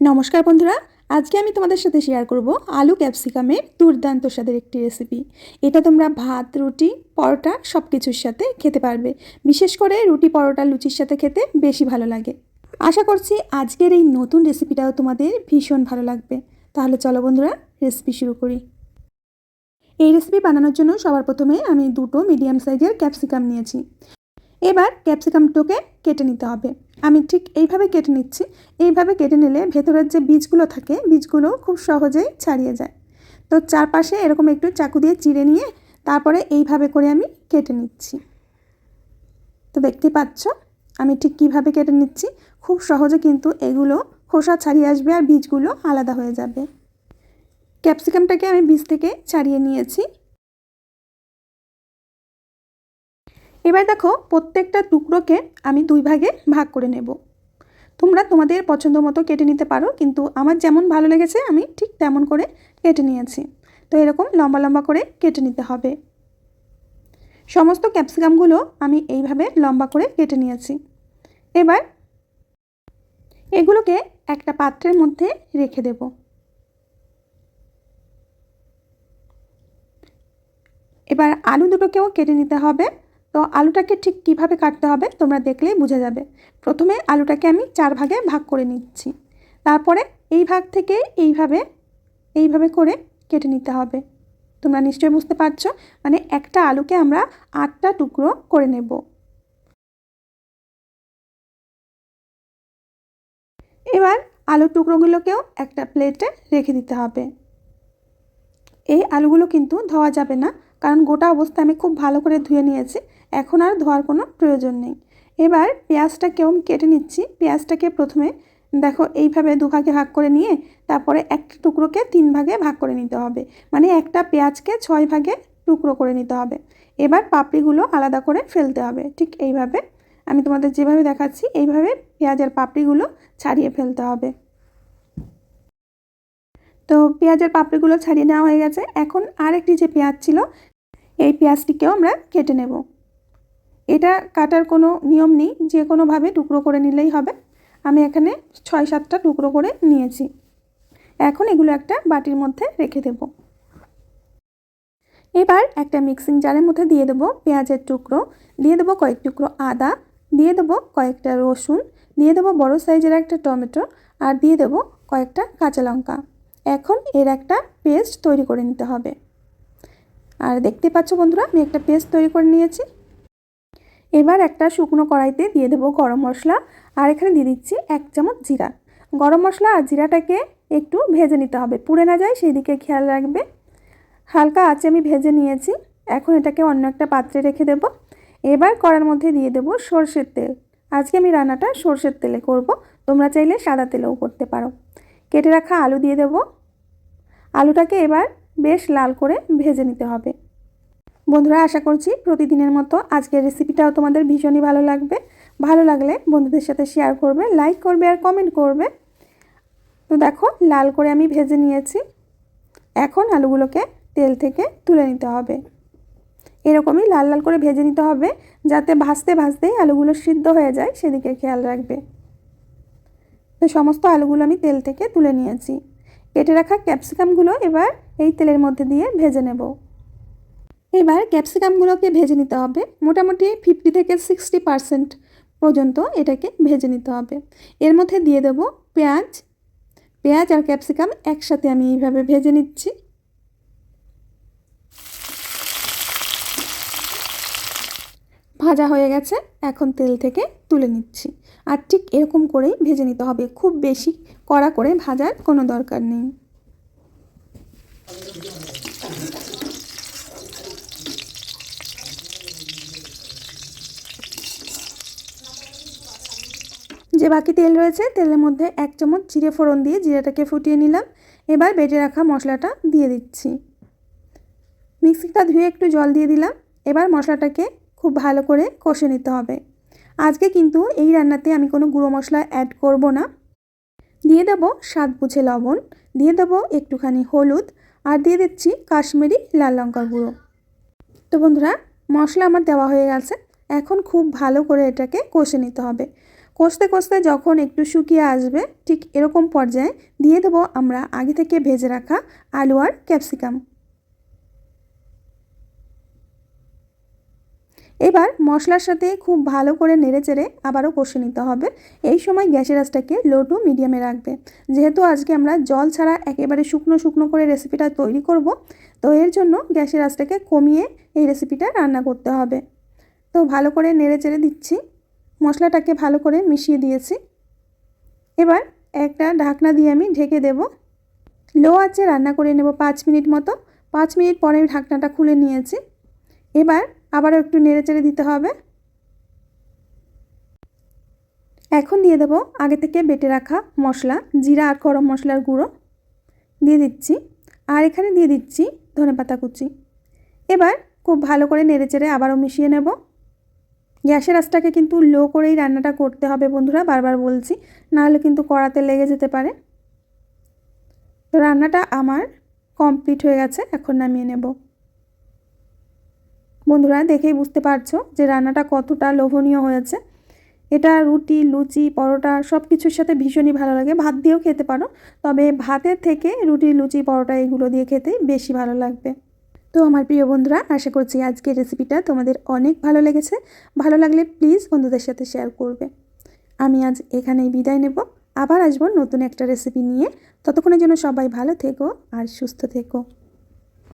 নমস্কার বন্ধুরা, আজকে আমি তোমাদের সাথে শেয়ার করব আলু ক্যাপসিকামের দুর্দান্ত স্বাদের একটি রেসিপি এটা তোমরা ভাত, রুটি, পরোটা সব কিছুর সাথে খেতে পারবে। বিশেষ করে রুটি, পরোটা, লুচির সাথে খেতে বেশি ভালো লাগে। আশা করছি আজকের এই নতুন রেসিপিটাও তোমাদের ভীষণ ভালো লাগবে। তাহলে চলো বন্ধুরা রেসিপি শুরু করি। এই রেসিপি বানানোর জন্য সবার প্রথমে আমি দুটো মিডিয়াম সাইজের ক্যাপসিকাম নিয়েছি। এবার ক্যাপসিকামটাকে কেটে নিতে হবে। আমি ঠিক এইভাবে কেটে নিচ্ছি। এইভাবে কেটে নিলে ভেতরের যে বীজগুলো থাকে, বীজগুলো খুব সহজেই ছাড়িয়ে যায়। তো চারপাশে এরকম একটু চাকু দিয়ে চিড়ে নিয়ে তারপরে এইভাবে করে আমি কেটে নিচ্ছি। তো দেখতে পাচ্ছ, আমি ঠিক কীভাবে কেটে নিচ্ছি। খুব সহজে কিন্তু এগুলো খোসা ছাড়িয়ে আসবে আর বীজগুলো আলাদা হয়ে যাবে। ক্যাপসিকামটাকে আমি বীজ থেকে ছাড়িয়ে নিয়েছি। এবার দেখো প্রত্যেকটা টুকরোকে আমি দুই ভাগে ভাগ করে নেব। তোমরা তোমাদের পছন্দ মতো কেটে নিতে পারো, কিন্তু আমার যেমন ভালো লেগেছে, আমি ঠিক তেমন করে কেটে নিয়েছি। তো এরকম লম্বা লম্বা করে কেটে নিতে হবে। সমস্ত ক্যাপসিকামগুলো আমি এইভাবে লম্বা করে কেটে নিয়েছি। এবার এগুলোকে একটা পাত্রের মধ্যে রেখে দেব। এবার আলু দুটোকেও কেটে নিতে হবে। তো আলুটাকে ঠিক কীভাবে কাটতে হবে তোমরা দেখলেই বুঝে যাবে। প্রথমে আলুটাকে আমি চার ভাগে ভাগ করে নিচ্ছি। তারপরে এই ভাগ থেকে এইভাবে এইভাবে করে কেটে নিতে হবে। তোমরা নিশ্চয়ই বুঝতে পারছ? মানে একটা আলুকে আমরা আটটা টুকরো করে নেব। এবার আলুর টুকরোগুলোকেও একটা প্লেটে রেখে দিতে হবে। এই আলুগুলো কিন্তু ধোয়া যাবে না। কারণ গোটা অবস্থা আমি খুব ভালো করে ধুয়ে নিয়েছি। এখন আর ধোয়ার কোনো প্রয়োজন নেই। এবার পেঁয়াজটাকেও আমি কেটে নিচ্ছি। পেঁয়াজটাকে প্রথমে দেখো এইভাবে দুভাগে ভাগ করে নিয়ে তারপরে একটা টুকরোকে তিন ভাগে ভাগ করে নিতে হবে। মানে একটা পেঁয়াজকে ছয় ভাগে টুকরো করে নিতে হবে। এবার পাপড়িগুলো আলাদা করে ফেলতে হবে। ঠিক এইভাবে আমি তোমাদের যেভাবে দেখাচ্ছি, এইভাবে পেঁয়াজের পাপড়িগুলো ছাড়িয়ে ফেলতে হবে। তো পেঁয়াজের পাপড়িগুলো ছাড়িয়ে নেওয়া হয়ে গেছে। এখন আরেকটি যে পেঁয়াজ ছিল, এই পেঁয়াজটিকেও আমরা কেটে নেব। এটা কাটার কোনো নিয়ম নেই, যে কোনোভাবে টুকরো করে নিলেই হবে। আমি এখানে ছয় সাতটা টুকরো করে নিয়েছি। এখন এগুলো একটা বাটির মধ্যে রেখে দেব। এবার একটা মিক্সিং জারের মধ্যে দিয়ে দেবো পেঁয়াজের টুকরো, দিয়ে দেবো কয়েক টুকরো আদা, দিয়ে দেবো কয়েকটা রসুন, দিয়ে দেবো বড় সাইজের একটা টমেটো, আর দিয়ে দেবো কয়েকটা কাঁচা লঙ্কা। এখন এর একটা পেস্ট তৈরি করে নিতে হবে। আর দেখতে পাচ্ছ বন্ধুরা, আমি একটা পেস্ট তৈরি করে নিয়েছি। এবার একটা শুকনো কড়াইতে দিয়ে দেবো গরম মশলা, আর এখানে দিয়ে দিচ্ছি এক চামচ জিরা। গরম মশলা আর জিরাটাকে একটু ভেজে নিতে হবে। পুড়ে না যায়, সেই দিকে খেয়াল রাখবে। হালকা আঁচে আমি ভেজে নিয়েছি, এখন এটাকে অন্য একটা পাত্রে রেখে দেব। এবার কড়ার মধ্যে দিয়ে দেবো সর্ষের তেল। আজকে আমি রান্নাটা সর্ষের তেলে করব, তোমরা চাইলে সাদা তেলেও করতে পারো। কেটে রাখা আলু দিয়ে দেব আলুটাকে এবার বেশ লাল করে ভেজে নিতে হবে। বন্ধুরা, আশা করছি প্রতিদিনের মতো আজকের রেসিপিটাও তোমাদের ভীষণই ভালো লাগবে। ভালো লাগলে বন্ধুদের সাথে শেয়ার করবে লাইক করবে আর কমেন্ট করবে। তো দেখো, লাল করে আমি ভেজে নিয়েছি। এখন আলুগুলোকে তেল থেকে তুলে নিতে হবে। এরকমই লাল লাল করে ভেজে নিতে হবে যাতে ভাজতে ভাজতেই আলুগুলো সিদ্ধ হয়ে যায়, সেদিকে খেয়াল রাখবে। তো সমস্ত আলুগুলো আমি তেল থেকে তুলে নিয়েছি। কেটে রাখা ক্যাপসিকামগুলো এবার এই তেলের মধ্যে দিয়ে ভেজে নেব। এবার ক্যাপসিকামগুলোকে ভেজে নিতে হবে। মোটামুটি ফিফটি থেকে সিক্সটি পারসেন্ট পর্যন্ত এটাকে ভেজে নিতে হবে। এর মধ্যে দিয়ে দেব পেঁয়াজ। পেঁয়াজ আর ক্যাপসিকাম একসাথে আমি এইভাবে ভেজে নিচ্ছি। ভাজা হয়ে গেছে। এখন তেল থেকে তুলে নিচ্ছি। আর ঠিক এরকম করেই ভেজে নিতে হবে। খুব বেশি কড়া করে ভাজার কোনো দরকার নেই। যে বাকি তেল রয়েছে, তেলের মধ্যে এক চামচ জিরে ফোড়ন দিয়ে জিরেটাকে ফুটিয়ে নিলাম। এবার বেটে রাখা মশলাটা দিয়ে দিচ্ছি। মিক্সিটা ধুয়ে একটু জল দিয়ে দিলাম। এবার মশলাটাকে খুব ভালো করে কষে নিতে হবে। আজকে কিন্তু এই রান্নাতে আমি কোনো গুঁড়ো মশলা অ্যাড করব না। দিয়ে দেব স্বাদ বুঝে লবণ, দিয়ে দেব একটুখানি হলুদ, আর দিয়ে দিচ্ছি কাশ্মীরি লাল লঙ্কার গুঁড়ো। তো বন্ধুরা, মশলা আমার দেওয়া হয়ে গেছে। এখন খুব ভালো করে এটাকে কষে নিতে হবে। কষতে কষতে যখন একটু শুকিয়ে আসবে, ঠিক এরকম পর্যায়ে দিয়ে দেবো আমরা আগে থেকে ভেজে রাখা আলু আর ক্যাপসিকাম। এবার মশলার সাথে খুব ভালো করে নেড়ে চেড়ে আবারও কষে নিতে হবে। এই সময় গ্যাসের আঁচটাকে লো টু মিডিয়ামে রাখবে। যেহেতু আজকে আমরা জল ছাড়া একেবারে শুকনো শুকনো করে রেসিপিটা তৈরি করব, তো এর জন্য গ্যাসের আঁচটাকে কমিয়ে এই রেসিপিটা রান্না করতে হবে। তো ভালো করে নেড়ে চেড়ে দিচ্ছি। মশলাটাকে ভালো করে মিশিয়ে দিয়েছি। এবার একটা ঢাকনা দিয়ে আমি ঢেকে দেব। লো আছে রান্না করে নেব পাঁচ মিনিট মতো। পাঁচ মিনিট পরে আমি ঢাকনাটা খুলে নিয়েছি। এবার আবারও একটু নেড়েচেড়ে দিতে হবে। এখন দিয়ে দেবো আগে থেকে বেটে রাখা মশলা, জিরা আর গরম মশলার গুঁড়ো। দিয়ে দিচ্ছি। আর এখানে দিয়ে দিচ্ছি ধনেপাতা কুচি। এবার খুব ভালো করে নেড়ে চেড়ে আবারও মিশিয়ে নেব। গ্যাসের আঁচটাকে কিন্তু লো করেই রান্নাটা করতে হবে বন্ধুরা, বারবার বলছি। নাহলে কিন্তু কড়াতে লেগে যেতে পারে। তো রান্নাটা আমার কমপ্লিট হয়ে গেছে, এখন নামিয়ে নেব। বন্ধুরা, দেখেই বুঝতে পারছ যে রান্নাটা কতটা লোভনীয় হয়েছে। এটা রুটি, লুচি, পরোটা সব কিছুর সাথে ভীষণই ভালো লাগে। ভাত দিয়েও খেতে পারো, তবে ভাতের থেকে রুটি, লুচি, পরোটা এগুলো দিয়ে খেতে বেশি ভালো লাগবে। তো আমার প্রিয় বন্ধুরা, আশা করছি আজকের রেসিপিটা তোমাদের অনেক ভালো লেগেছে। ভালো লাগলে প্লিজ বন্ধুদের সাথে শেয়ার করবে। আমি আজ এখানেই বিদায় নেব। আবার আসব নতুন একটা রেসিপি নিয়ে। ততক্ষণের জন্য সবাই ভালো থেকো আর সুস্থ থেকো।